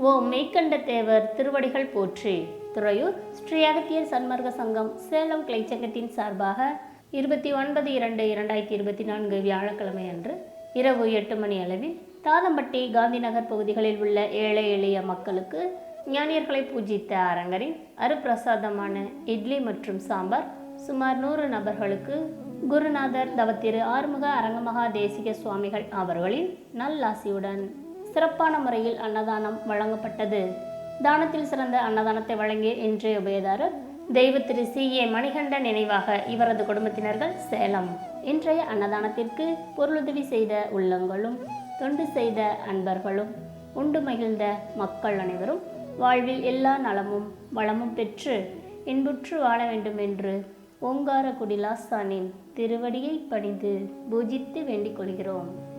ஓ மெய்கண்ட தேவர் திருவடிகள் போற்றி. துறையூர் ஸ்ரீ அகத்தியர் சன்மார்க்க சங்கம் சேலம் கிளைச்சங்கத்தின் சார்பாக இருபத்தி ஒன்பது இரண்டு இரண்டாயிரத்தி இருபத்தி நான்கு வியாழக்கிழமை அன்று இரவு எட்டு மணி அளவில் தாதம்பட்டி காந்திநகர் பகுதிகளில் உள்ள ஏழை எளிய மக்களுக்கு ஞானியர்களை பூஜித்த அரங்கரின் அருப்பிரசாதமான இட்லி மற்றும் சாம்பார் சுமார் நூறு நபர்களுக்கு குருநாதர் தவத்திரு ஆறுமுக அரங்கமகா தேசிக சுவாமிகள் அவர்களின் நல்லாசியுடன் சிறப்பான முறையில் அன்னதானம் வழங்கப்பட்டது. தானத்தில் சிறந்த அன்னதானத்தை வழங்கிய இன்றைய உபயதாரர் தெய்வ திரு சி. ஏ. மணிகண்டன் நினைவாக இவரது குடும்பத்தினர்கள் சேலம். இன்றைய அன்னதானத்திற்கு பொருளுதவி செய்த உள்ளங்களும் தொண்டு செய்த அன்பர்களும் உண்டு மகிழ்ந்த மக்கள் அனைவரும் வாழ்வில் எல்லா நலமும் வளமும் பெற்று இன்புற்று வாழ வேண்டும் என்று ஓங்கார குடிலாசானின் திருவடியை பணிந்து பூஜித்து வேண்டிக் கொள்கிறோம்.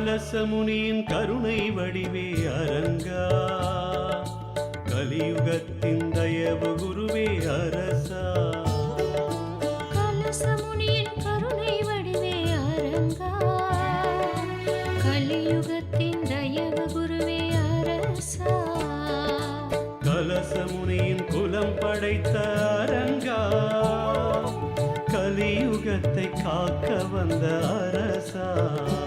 கலசமுனியின் கருணை வடிவே அரங்கா. கலியுகத்தின் தயவு குருவே அரசா. கலசமுனியின் கருணை வடிவே அரங்கா. கலியுகத்தின் தயவு குருவே அரசா. கலசமுனியின் குலம் படைத்த அரங்கா. கலியுகத்தை காக்க வந்த அரசா.